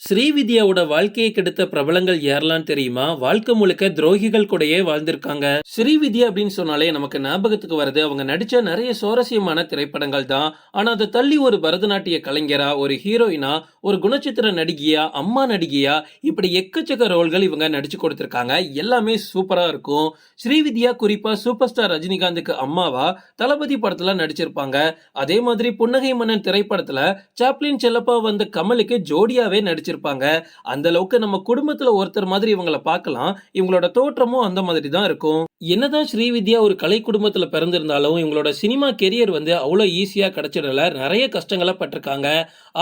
ஸ்ரீவித்யாவோட வாழ்க்கையை கெடுத்த பிரபலங்கள் யாரெல்லாம் தெரியுமா? வாழ்க்கை முழுக்க துரோகிகள் கூடயே வாழ்ந்திருக்காங்க. ஸ்ரீவித்யா அப்படின்னு சொன்னாலே நமக்கு ஞாபகத்துக்கு வருது அவங்க நடிச்ச நிறைய சுவாரஸ்யமான திரைப்படங்கள் தான். ஆனா அதை தள்ளி ஒரு பரதநாட்டிய கலைஞரா ஒரு ஹீரோயினா ஒரு குணச்சித்திர நடிகையா அம்மா நடிகையா இப்படி எக்கச்சக்க ரோல்கள் இவங்க நடிச்சு கொடுத்திருக்காங்க. எல்லாமே சூப்பரா இருக்கும். ஸ்ரீவித்யா குறிப்பா சூப்பர் ஸ்டார் ரஜினிகாந்துக்கு அம்மாவா தளபதி படத்துல நடிச்சிருப்பாங்க. அதே மாதிரி புன்னகை மன்னன் திரைப்படத்துல சாப்ளின் செல்லப்பா வந்த கமலுக்கு ஜோடியாவே வச்சிருப்பாங்க. அந்த அளவுக்கு நம்ம குடும்பத்துல ஒருத்தர் மாதிரி இவங்களை பார்க்கலாம். இவங்களோட தோற்றமும் அந்த மாதிரி தான் இருக்கும். என்னதான் ஸ்ரீவித்யா ஒரு கலை குடும்பத்துல பிறந்திருந்தாலும் இவங்களோட சினிமா கெரியர் வந்து அவ்வளோ ஈஸியா கிடைச்சிடல. நிறைய கஷ்டங்களை பட்டிருக்காங்க.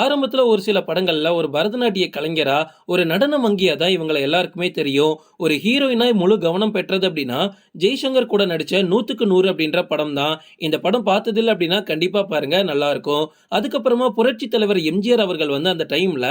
ஆரம்பத்துல ஒரு சில படங்கள்ல ஒரு பரதநாட்டிய கலைஞரா ஒரு நடன மங்கியா தான் இவங்களை எல்லாருக்குமே தெரியும். ஒரு ஹீரோயினாய் முழு கவனம் பெற்றது அப்படின்னா ஜெய்சங்கர் கூட நடிச்ச நூத்துக்கு நூறு அப்படின்ற படம் தான் இந்த படம் பார்த்ததில்ல அப்படின்னா கண்டிப்பா பாருங்க நல்லா இருக்கும். அதுக்கப்புறமா புரட்சி தலைவர் எம்ஜிஆர் அவர்கள் வந்து அந்த டைம்ல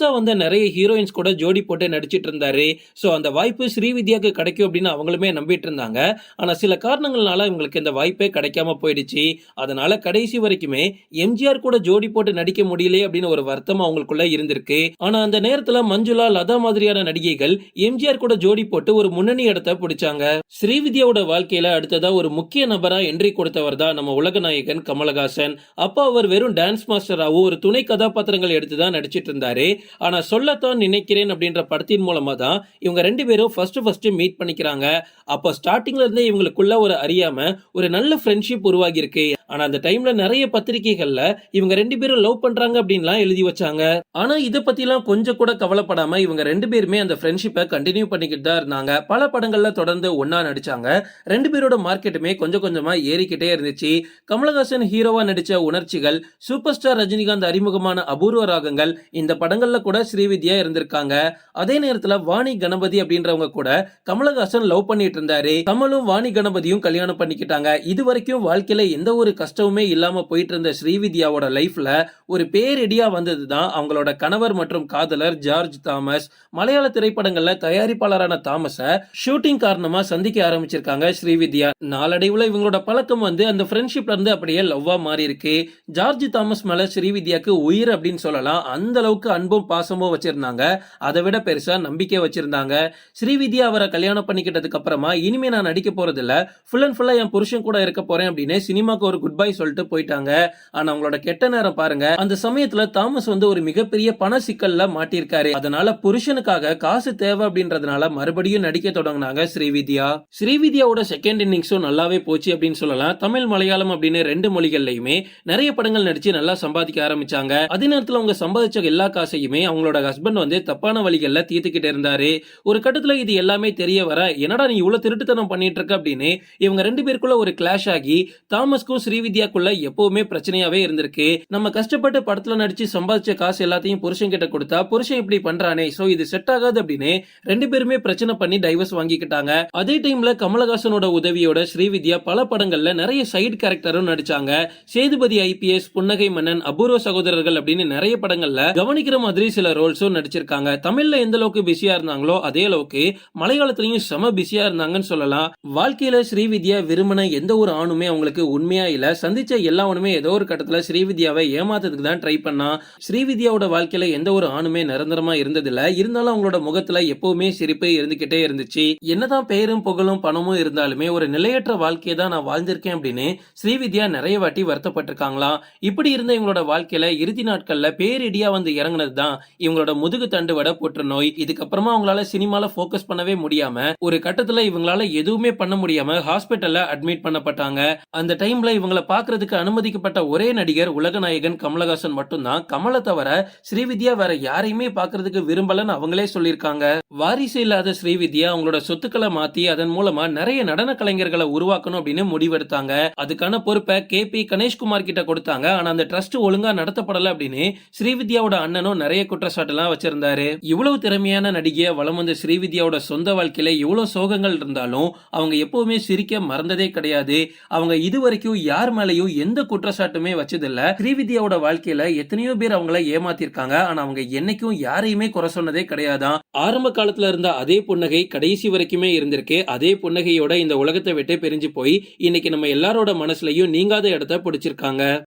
புதுசாக வந்த நிறைய ஹீரோயின்ஸ் கூட ஜோடி போட்டு நடிச்சிட்டு இருந்தாரு. ஸோ அந்த வாய்ப்பு ஸ்ரீவித்யாவுக்கு கிடைக்கும் அப்படின்னு அவங்களுமே நம்பிட்டு இருந்தாங்க. ஆனால் சில காரணங்கள்னால இவங்களுக்கு இந்த வாய்ப்பே கிடைக்காம போயிடுச்சு. அதனால கடைசி வரைக்குமே எம்ஜிஆர் கூட ஜோடி போட்டு நடிக்க முடியலையே அப்படின்னு ஒரு வருத்தம் அவங்களுக்குள்ள இருந்திருக்கு. ஆனா அந்த நேரத்துல மஞ்சுளா லதா மாதிரியான நடிகைகள் எம்ஜிஆர் கூட ஜோடி போட்டு ஒரு முன்னணி இடத்த பிடிச்சாங்க. ஸ்ரீவித்யாவோட வாழ்க்கையில அடுத்ததா ஒரு முக்கிய நபரா என்ட்ரி கொடுத்தவர் தான் நம்ம உலக நாயகன் கமலஹாசன். அப்போ அவர் வெறும் டான்ஸ் மாஸ்டராகவும் ஒரு துணை கதாபாத்திரங்கள் எடுத்து தான் நடிச்சிட்டு இருந்தாரு. ஆனா சொல்லத்தான் நினைக்கிறேன் அப்படின்ற படத்தின் மூலமா தான் இவங்க ரெண்டு பேரும் ஃபஸ்ட்டு ஃபஸ்ட்டு மீட் பண்ணிக்கிறாங்க. அப்போ ஸ்டார்டிங்லேருந்தே இவங்களுக்குள்ள ஒரு அறியாம ஒரு நல்ல ஃப்ரெண்ட்ஷிப் உருவாகியிருக்கு. ஆனா அந்த டைம்ல நிறைய பத்திரிகைகள்ல இவங்க ரெண்டு பேரும் லவ் பண்றாங்க அப்படின்லாம் எழுதி வச்சாங்க. ஆனா இதை பத்திலாம் கொஞ்சம் கூட கவலைப்படாம இவங்க ரெண்டு பேருமே அந்த ஃப்ரெண்ட்ஷிப்பை கண்டினியூ பண்ணிக்கிட்டு தான் இருந்தாங்க. பல படங்கள்ல தொடர்ந்து ஒன்னா நடிச்சாங்க. ரெண்டு பேரோட மார்க்கெட்டுமே கொஞ்சம் கொஞ்சமா ஏறிக்கிட்டே இருந்துச்சு. கமலஹாசன் ஹீரோவா நடிச்ச உணர்ச்சிகள் சூப்பர் ஸ்டார் ரஜினிகாந்த் அறிமுகமான அபூர்வ ராகங்கள் இந்த படங்கள்ல கூட ஸ்ரீவித்யா இருந்திருக்காங்க. அதே நேரத்துல வாணி கணபதி அப்படின்றவங்க கூட கமலஹாசன் லவ் பண்ணிட்டு இருந்தாரு. கமலும் வாணி கணபதியும் கல்யாணம் பண்ணிக்கிட்டாங்க. இது வரைக்கும் வாழ்க்கையில எந்த ஒரு கஷ்டமுமே இல்லாமல் போயிட்டு இருந்த ஸ்ரீவித்யாவோட லைஃப்ல ஒரு பேரிடியாக வந்தது தான் அவங்களோட கணவர் மற்றும் காதலர் ஜார்ஜ் தாமஸ். மலையாள திரைப்படங்கள்ல தயாரிப்பாளரான தாமஸை ஷூட்டிங் காரணமா சந்திக்க ஆரம்பிச்சிருக்காங்க ஸ்ரீவித்யா. நாளடைவுல இவங்களோட பழக்கம் வந்து அந்த ஃப்ரெண்ட்ஷிப்ல இருந்து அப்படியே லவ்வா மாறி இருக்கு ஜார்ஜ் தாமஸ் மேல ஸ்ரீவித்யாக்கு உயிர் அப்படின்னு சொல்லலாம். அந்த அளவுக்கு அன்பும் பாசமும் வச்சிருந்தாங்க. அதை விட பெருசா நம்பிக்கை வச்சிருந்தாங்க. ஸ்ரீவித்யா அவரை கல்யாணம் பண்ணிக்கிட்டதுக்கு அப்புறமா இனிமே நான் நடிக்க போறது இல்ல ஃபுல் அண்ட் ஃபுல்லா என் புருஷன் கூட இருக்க போறேன் அப்படின்னு சினிமாக்கு ஒரு குட் பை சொல்லிட்டு போயிட்டாங்க. ஆனா அவங்களோட கெட்ட நேரம் பாருங்க. அந்த சமயத்துல தாமஸ் வந்து ஒரு மிகப்பெரிய பண சிக்கல்ல மாட்டிருக்காரு அதனால புருஷனுக்காக காசு தேவை அப்படின்றதுனால மறுபடியும் நடிக்க தொடங்கினாங்க ஸ்ரீவித்யா. ஸ்ரீவித்யாவோட செகண்ட் இன்னிங்ஸும் நல்லாவே போச்சு அப்படின்னு சொல்லலாம். தமிழ் மலையாளம் அப்படின்னு ரெண்டு மொழிகள்லயுமே நிறைய படங்கள் நடிச்சு நல்லா சம்பாதிக்க ஆரம்பிச்சாங்க. அதே நேரத்துல அவங்க சம்பாதிச்ச எல்லா காசையுமே அவங்களோட ஹஸ்பண்ட் வந்து தப்பான வழிகள்ல தீர்த்துக்கிட்டு இருந்தாரு. ஒரு கட்டத்துல இது எல்லாமே தெரிய வர என்னடா நீ இவ்வளவு திருட்டுத்தனம் பண்ணிட்டு இருக்க? அப்படின்னு இவங்க ரெண்டு பேருக்குள்ள ஒரு கிளாஷ் ஆகி தாமஸ்க்கும் ஸ்ரீ ஸ்ரீவித்யாக்குள்ள எப்பவுமே பிரச்சனையாவே இருந்திருக்கு. நம்ம கஷ்டப்பட்டு படத்துல நடிச்சு சம்பாதிச்ச காசு எல்லாத்தையும் புருஷன் கிட்ட கொடுத்தா புருஷன் இப்படி பண்றானே சோ இது செட் ஆகாது அப்படின்னு ரெண்டு பேருமே பிரச்சனை பண்ணி டைவர்ஸ் வாங்கிக்கிட்டாங்க. அதே டைம்ல கமலஹாசனோட உதவியோட ஸ்ரீவித்யா பல படங்கள்ல நிறைய சைடு கேரக்டரும் நடிச்சாங்க. சேதுபதி ஐபிஎஸ் புன்னகை மன்னன் அபூர்வ சகோதரர்கள் அப்படின்னு நிறைய படங்கள்ல கவனிக்கிற மாதிரி சில ரோல்ஸும் நடிச்சிருக்காங்க. தமிழ்ல எந்த அளவுக்கு பிஸியா இருந்தாங்களோ அதே அளவுக்கு மலையாளத்திலையும் செம பிஸியா இருந்தாங்கன்னு சொல்லலாம். வாழ்க்கையில ஸ்ரீவித்யா விரும்பின எந்த ஒரு ஆணுமே அவங்களுக்கு உண்மையா இல்ல. சந்திச்ச எல்லாவனுமே ஏதோ ஒரு கட்டத்துல ஸ்ரீவித்யாவை ஏமாத்ததுக்கு தான் ட்ரை பண்ணா. ஸ்ரீவித்யாவோட வாழ்க்கையில எந்த ஒரு ஆணுமே நிரந்தரமா இருந்ததில்ல. இருந்தாலும் அவங்களோட முகத்துல எப்பவுமே சிரிப்பு இருந்துகிட்டே இருந்துச்சு. என்னதான் பெயரும் புகழும் பணமும் இருந்தாலுமே ஒரு நிலையற்ற வாழ்க்கையை தான் நான் வாழ்ந்திருக்கேன் அப்படின்னு ஸ்ரீவித்யா நிறைய வாட்டி வருத்தப்பட்டிருக்காங்களாம் இப்படி இருந்த இவங்களோட வாழ்க்கையில இறுதி நாட்கள்ல பேரிடியா வந்து இறங்குனது தான் இவங்களோட முதுகு தண்டு தண்டுவட புற்றுநோய் இதுக்கப்புறமா அவங்களால சினிமால போக்கஸ் பண்ணவே முடியாம ஒரு கட்டத்துல இவங்களால எதுவுமே பண்ண முடியாம ஹாஸ்பிட்டல்ல அட்மிட் பண்ணப்பட்டாங்க. அந்த டைம்ல இவங்களை பாக்குறதுக்கு அனுமதிக்கப்பட்ட ஒரே நடிகர் உலகநாயகன் கமலஹாசன் மட்டும்தான். கமலை தவிர ஸ்ரீவித்யா வேற யாரையுமே பாக்குறதுக்கு விரும்பலன்னு அவங்களே சொல்லியிருக்காங்க. வாரிசு இல்லாத ஸ்ரீவித்யா அவங்களோட சொத்துக்களை மாத்தி அதன் மூலமா நிறைய நடன கலைஞர்களை உருவாக்கணும் அப்படின்னு முடிவெடுத்தாங்க. அதுக்கான பொறுப்பை கே பி கணேஷ்குமார் கிட்ட கொடுத்தாங்க. ஆனா அந்த ட்ரஸ்ட் ஒழுங்கா நடத்தப்படல அப்படின்னு ஸ்ரீவித்யாவோட அண்ணனும் நிறைய குற்றச்சாட்டு எல்லாம் வச்சிருந்தாரு. இவ்வளவு திறமையான நடிகையா வலம் வந்த ஸ்ரீவித்யாவோட சொந்த வாழ்க்கையில இவ்வளவு சோகங்கள் இருந்தாலும் அவங்க எப்பவுமே சிரிக்க மறந்ததே கிடையாது. அவங்க இதுவரைக்கும் யார் மேலயும் எந்த குற்றச்சாட்டுமே வச்சதில்ல. ஸ்ரீவித்யாவோட வாழ்க்கையில எத்தனையோ பேர் அவங்கள ஏமாத்திருக்காங்க. ஆனா அவங்க என்னைக்கும் யாரையுமே குறை சொன்னதே கிடையாதான். ஆரம்ப காலத்துல இருந்த அதே புன்னகை கடைசி வரைக்குமே இருந்திருக்கு. அதே புன்னகையோட இந்த உலகத்தை விட்டு பிரிஞ்சு போய் இன்னைக்கு நம்ம எல்லாரோட மனசுலயும் நீங்காத இடத்த பிடிச்சிருக்காங்க.